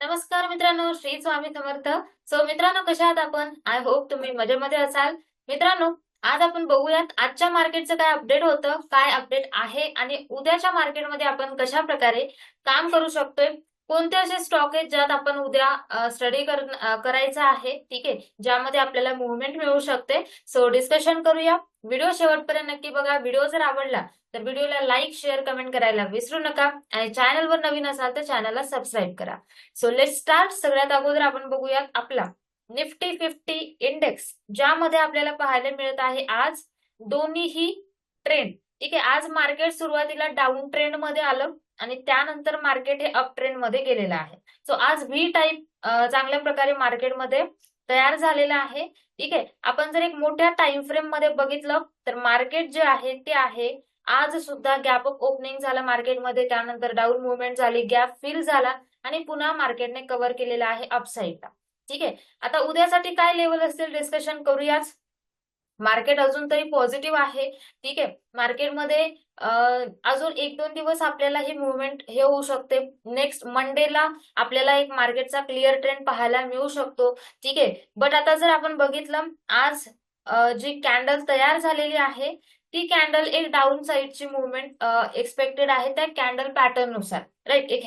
नमस्कार मित्रांनो श्री स्वामी समर्थ. सो मित्रांनो कशा आहात आपण? आय होप तुम्ही मजेमध्ये असाल. मित्रांनो आज आपण बघूयात आजच्या मार्केटचं काय अपडेट होतं काय अपडेट आहे आणि उद्याच्या मार्केटमध्ये आपण कशा प्रकारे काम करू शकतोय कोणते असे स्टॉक आहेत ज्यात आपण उद्या स्टडी करायचा आहे? ठीक आहे? ज्यामध्ये आपल्याला मुवमेंट मिळू शकते. सो डिस्कशन करूया. व्हिडिओ शेवटपर्यंत नक्की बघा. व्हिडिओ जर आवडला तर व्हिडिओला लाईक शेअर कमेंट करायला विसरू नका. आणि चॅनलवर नवीन असाल तर चॅनलला सबस्क्राईब करा. सो लेट स्टार्ट सगळ्यात अगोदर आपण बघूयात आपला निफ्टी फिफ्टी इंडेक्स ज्यामध्ये आपल्याला पाहायला मिळत आहे आज. दोन्हीही ट्रेंड ठीक आहे? आज मार्केट सुरुवातीला डाऊन ट्रेंडमध्ये आलं. आणि त्यानंतर मार्केट हे अपमध्ये गेलेलं आहे. सो आज व्ही टाईप चांगल्या प्रकारे मार्केटमध्ये तयार झालेलं आहे. ठीक आहे? आपण जर एक मोठ्या टाइम फ्रेममध्ये बघितलं तर मार्केट जे आहे ते आहे आज सुद्धा गॅप अप ओपनिंग झालं मार्केटमध्ये त्यानंतर डाऊन मुवमेंट झाली गॅप फिल झाला आणि पुन्हा मार्केटने कव्हर केलेला आहे अपसाईडला ठीक आहे? आता उद्यासाठी काय लेवल असतील डिस्कशन करूयाच. मार्केट अजून तरी पॉझिटिव्ह आहे. ठीक आहे. मार्केटमध्ये अजून एक दोन दिवस आपल्याला ही मुवमेंट हे होऊ शकते. नेक्स्ट मंडेला आपल्याला एक मार्केटचा क्लिअर ट्रेंड पाहायला मिळू शकतो. ठीक आहे. बट आता जर आपण बघितलं आज जी कॅन्डल तयार झालेली आहे ती कॅन्डल एक डाऊन साईडची मुवमेंट एक्सपेक्टेड आहे त्या कॅन्डल पॅटर्ननुसार. राईट एक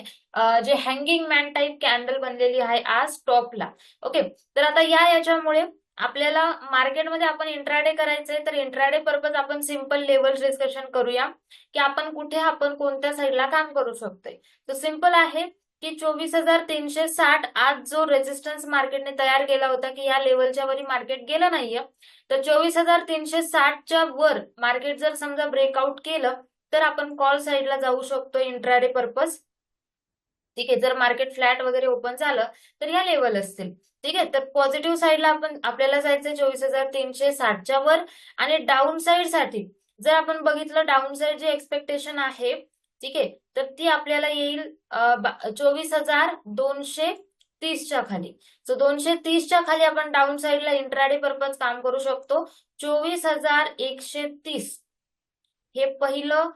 जे हँगिंग मॅन टाईप कॅन्डल बनलेली आहे आज टॉपला ओके तर आता या याच्यामुळे आपल्याला मार्केटमध्ये आपण इंट्राडे करायचंय तर इंट्राडे पर्पज आपण सिंपल लेवल डिस्कशन करूया की आपण कुठे आपण कोणत्या साईडला काम करू शकतोय. तर सिंपल आहे की चोवीस हजार तीनशे साठ आज जो रेजिस्टन्स मार्केटने तयार केला होता की या लेवलच्या वरी मार्केट गेलं नाहीये तर चोवीस हजार तीनशे साठच्या वर मार्केट जर समजा ब्रेकआउट केलं तर आपण कॉल साईडला जाऊ शकतो इंट्राडे पर्पज ठीक आहे जर मार्केट फ्लॅट वगैरे ओपन झालं तर या लेवल असतील. ठीक आहे तर पॉझिटिव्ह साईडला आपण आपल्याला जायचं चोवीस हजार तीनशे साठच्या वर आणि डाऊन साईडसाठी जर आपण बघितलं डाऊन साईड जे एक्सपेक्टेशन आहे ठीक आहे तर ती आपल्याला येईल चोवीस हजार दोनशे तीसच्या खाली. सो दोनशे तीसच्या खाली आपण डाऊन साईडला इंट्राडे पर्पज काम करू शकतो. चोवीस हजार एकशे तीस हे पहिलं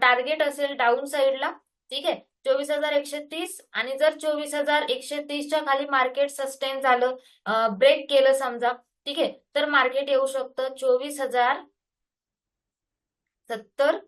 टार्गेट असेल डाऊन साईडला ठीक आहे चोवीस हजार एकशे तीस आणि जर चोवीस हजार एकशे तीसच्या खाली मार्केट सस्टेन झालं ब्रेक केलं समजा ठीक आहे तर मार्केट येऊ शकतं चोवीस हजार सत्तर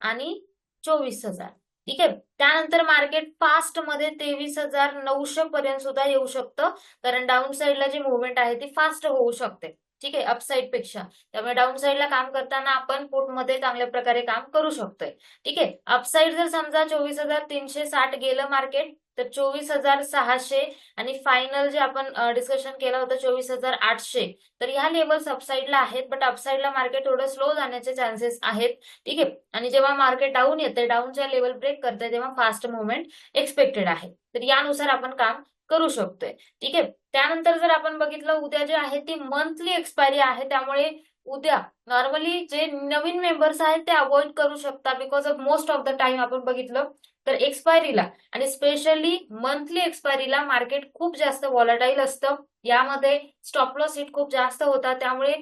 आणि चोवीस हजार ठीक आहे. त्यानंतर मार्केट फास्टमध्ये तेवीस हजार नऊशे पर्यंत सुद्धा येऊ शकतं कारण डाऊन साईडला जी मुवमेंट आहे ती फास्ट होऊ शकते. ठीक आहे अपसाईडपेक्षा. त्यामुळे डाऊन साईडला काम करताना आपण पोटमध्ये चांगल्या प्रकारे काम करू शकतोय. ठीक आहे अपसाईड जर समजा चोवीस हजार तीनशे साठ गेलं मार्केट तर चोवीस हजार सहाशे आणि फायनल जे आपण डिस्कशन केलं होतं चोवीस हजार आठशे तर ह्या लेवल्स अपसाईडला आहेत बट अपसाईडला मार्केट थोडं स्लो जाण्याचे चान्सेस आहेत. ठीक आहे आणि जेव्हा मार्केट डाऊन येते डाऊनच्या लेवल ब्रेक करते तेव्हा फास्ट मुवमेंट एक्सपेक्टेड आहे. तर यानुसार आपण काम करू शकतोय. ठीक आहे त्यानंतर जर आपण बघितलं उद्या जे आहे ती मंथली एक्सपायरी आहे. त्यामुळे उद्या नॉर्मली जे नवीन मेंबर्स आहेत ते अवॉइड करू शकता because of most of the time आपण बघितलं तर एक्सपायरीला आणि स्पेशली मंथली एक्सपायरीला मार्केट खूप जास्त व्हॉलाटाईल असतं. यामध्ये स्टॉप लॉस हिट खूप जास्त होता त्यामुळे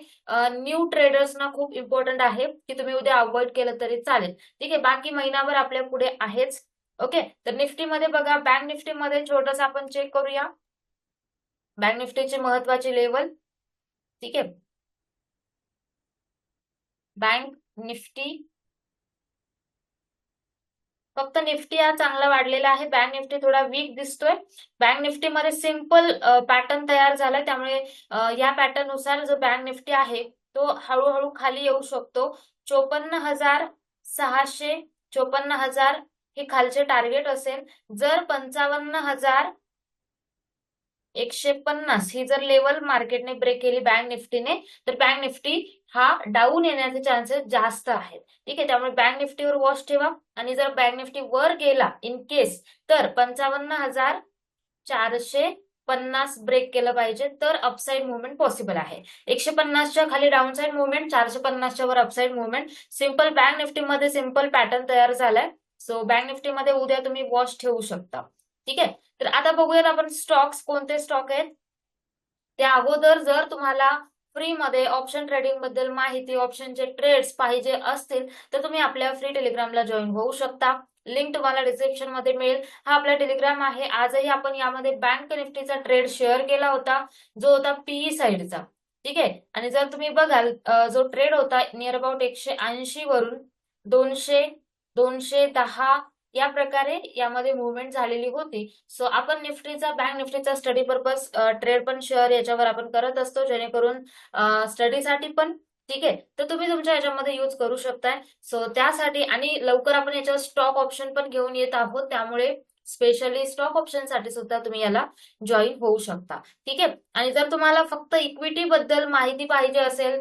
न्यू ट्रेडर्सना खूप इम्पॉर्टंट आहे की तुम्ही उद्या अवॉइड केलं तरी चालेल. ठीक आहे बाकी महिनाभर आपल्या पुढे आहेच. ओके तर निफ्टीमध्ये बघा बँक निफ्टीमध्ये छोटस आपण चेक करूया. बँक निफ्टीची महत्वाची लेवल ठीक आहे. Bank Nifty? फक्त निफ्टी हा चांगला वाढलेला आहे. बँक निफ्टी थोडा वीक दिसतोय. बँक निफ्टीमध्ये सिंपल पॅटर्न तयार झालाय त्यामुळे या पॅटर्ननुसार जो बँक निफ्टी आहे तो हळूहळू खाली येऊ शकतो. चोपन्न हजार सहाशे चोपन्न हजार हे खालचे टार्गेट असेल. जर पंचावन्न हजार एकशे पन्नास. ही जर लेवल मार्केटने ब्रेक केली बँक निफ्टीने तर बँक निफ्टी हा डाऊन येण्याचे चान्सेस जास्त आहेत. ठीक आहे त्यामुळे बँक निफ्टीवर वॉच ठेवा. आणि जर बँक निफ्टी वर गेला इन केस तर पंचावन्न हजार चारशे पन्नास ब्रेक केलं पाहिजे तर अपसाईड मुवमेंट पॉसिबल आहे. एकशे पन्नासच्या खाली डाऊन साईड मुवमेंट चारशे पन्नासच्या वर अपसाईड मुवमेंट सिंपल बँक निफ्टीमध्ये सिंपल पॅटर्न तयार झालाय. सो बँक निफ्टीमध्ये उद्या तुम्ही वॉच ठेवू शकता. ठीक आहे? तर आता बघूयात आपण स्टॉक्स कोणते स्टॉक आहेत? त्या अगोदर जर तुम्हाला फ्रीमध्ये ऑप्शन ट्रेडिंगबद्दल माहिती ऑप्शनचे ट्रेड्स पाहिजे असतील तर तुम्ही आपल्या फ्री टेलिग्रामला जॉईन होऊ शकता. लिंक तुम्हाला डिस्क्रिप्शनमध्ये मिळेल. हा आपला टेलिग्राम आहे. आजही आपण यामध्ये बँक निफ्टीचा ट्रेड शेअर केला होता. जो होता पीई साईडचा ठीक आहे? आणि जर तुम्ही बघाल जो ट्रेड होता नियर अबाउट एकशे ऐंशी वरून दोनशे दोनशे दहा या प्रकारे यामध्ये मुवमेंट झालेली होती. सो आपण निफ्टीचा बँक निफ्टीचा स्टडी पर्पज ट्रेड पण शेअर याच्यावर आपण करत असतो जेणेकरून स्टडीसाठी पण ठीक आहे. तर तुम्ही तुमच्या याच्यामध्ये यूज करू शकताय. सो त्यासाठी आणि लवकर आपण याच्यावर स्टॉक ऑप्शन पण घेऊन येत आहोत. त्यामुळे स्पेशली स्टॉक ऑप्शनसाठी सुद्धा तुम्ही याला जॉईन होऊ शकता. ठीक आहे? आणि जर तुम्हाला फक्त इक्विटी बद्दल माहिती पाहिजे असेल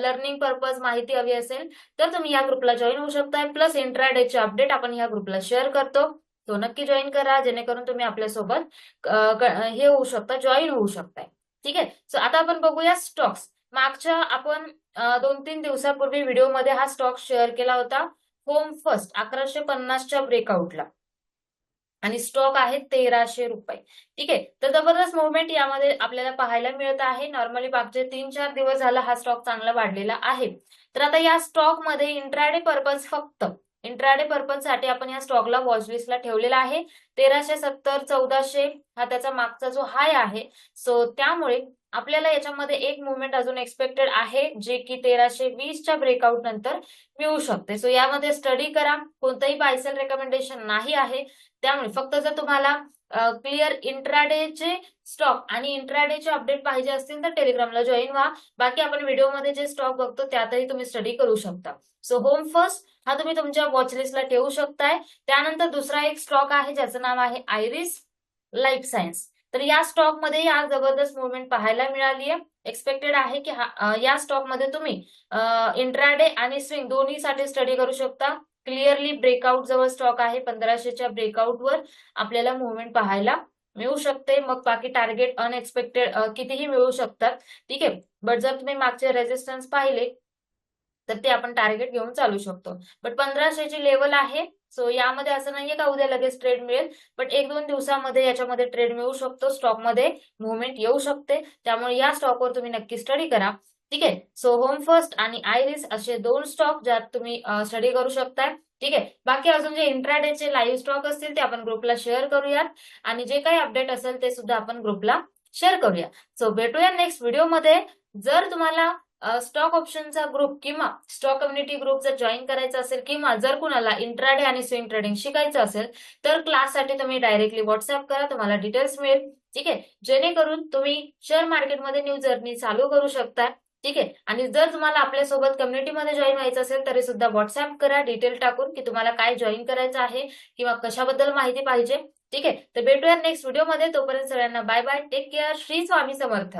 लर्निंग पर्पज माहिती हवी असेल तर तुम्ही या ग्रुपला जॉईन होऊ शकताय. प्लस इंट्राडेचे अपडेट आपण या ग्रुपला शेअर करतो. तो नक्की जॉईन करा. जेणेकरून तुम्ही आपल्यासोबत हे होऊ शकता जॉईन होऊ शकताय. ठीक आहे? सो आता आपण बघूया स्टॉक्स मागच्या आपण दोन तीन दिवसापूर्वी व्हिडिओमध्ये हा स्टॉक शेअर केला होता. होम फर्स्ट अकराशे पन्नासच्या ब्रेकआउटला आणि स्टॉक आहे तेराशे रुपये. ठीक? आहे तर जबरदस्त मुवमेंट यामध्ये आपल्याला पाहायला मिळत आहे. नॉर्मली मागचे तीन चार दिवस झाला हा स्टॉक चांगला वाढलेला आहे. तर आता या स्टॉकमध्ये इंट्राडे पर्पज फक्त इंट्राडे पर्पजसाठी आपण या स्टॉकला वॉचलिस्टला ठेवलेला आहे. तेराशे सत्तर चौदाशे हा त्याचा मागचा जो हाय आहे. सो त्यामुळे आपल्याला याच्यामध्ये एक मुवमेंट अजून एक्सपेक्टेड आहे जे की तेराशे वीसच्या ब्रेकआउट नंतर मिळू शकते. सो यामध्ये स्टडी करा. कोणतंही बायसेल रेकमेंडेशन नाही आहे. त्यामुळे फक्त जर तुम्हाला क्लिअर इंट्राडेचे स्टॉक आणि इंट्राडेचे अपडेट पाहिजे असतील तर टेलिग्रामला जॉईन व्हा. बाकी आपण व्हिडिओमध्ये जे स्टॉक बघतो त्यातही तुम्ही स्टडी करू शकता. सो होम फर्स्ट हा तुम्ही तुमच्या वॉचलिस्टला ठेवू शकताय. त्यानंतर दुसरा एक स्टॉक आहे ज्याचं नाव आहे आयरिस लाईफ सायन्स तर या स्टॉकमध्ये आज जबरदस्त मुवमेंट पाहायला मिळाली आहे एक्सपेक्टेड आहे की या स्टॉकमध्ये तुम्ही इंट्राडे आणि स्विंग दोन्हीसाठी स्टडी करू शकता. क्लिअरली ब्रेकआउट जवळ स्टॉक आहे पंधराशेच्या ब्रेकआउटवर आपल्याला मुवमेंट पाहायला मिळू शकते. मग बाकी टार्गेट अनएक्सपेक्टेड कितीही मिळू शकतात. ठीक आहे. बट जर तुम्ही मागचे रेजिस्टन्स पाहिले तर ते आपण टार्गेट घेऊन चालू शकतो. बट पंधराशेची लेवल आहे सो यामध्ये असं नाहीये का उद्या लगेच ट्रेड मिळेल बट एक दोन दिवसामध्ये याच्यामध्ये ट्रेड मिळू शकतो स्टॉकमध्ये मुवमेंट येऊ शकते. त्यामुळे या स्टॉकवर तुम्ही नक्की स्टडी करा. ठीक आहे? सो होम फर्स्ट आणि आयरिस असे दोन स्टॉक ज्यात तुम्ही स्टडी करू शकताय. ठीक आहे? बाकी अजून जे इंट्राडेचे लाईव्ह स्टॉक असतील ते आपण ग्रुपला शेअर करूयात. आणि जे काही अपडेट असेल ते सुद्धा आपण ग्रुपला शेअर करूया सो भेटूया नेक्स्ट व्हिडिओमध्ये जर तुम्हाला स्टॉक ऑप्शनचा ग्रुप किंवा स्टॉक कम्युनिटी ग्रुप जर जॉईन करायचा असेल किंवा जर कुणाला इंट्राडे आणि स्विंग ट्रेडिंग शिकायचं असेल तर क्लाससाठी तुम्ही डायरेक्टली व्हॉट्सअप करा तुम्हाला डिटेल्स मिळेल. ठीक आहे? जेणेकरून तुम्ही शेअर मार्केटमध्ये न्यू जर्नी चालू करू शकता. ठीक आहे? आणि जर तुम्हाला आपल्यासोबत कम्युनिटीमध्ये जॉईन व्हायचं असेल तरी सुद्धा व्हॉट्सअप करा डिटेल टाकून की तुम्हाला काय जॉईन करायचं आहे किंवा कशाबद्दल माहिती पाहिजे. ठीक आहे? तर भेटूया नेक्स्ट व्हिडिओमध्ये तोपर्यंत सगळ्यांना bye bye take care Shri Swami Samarth.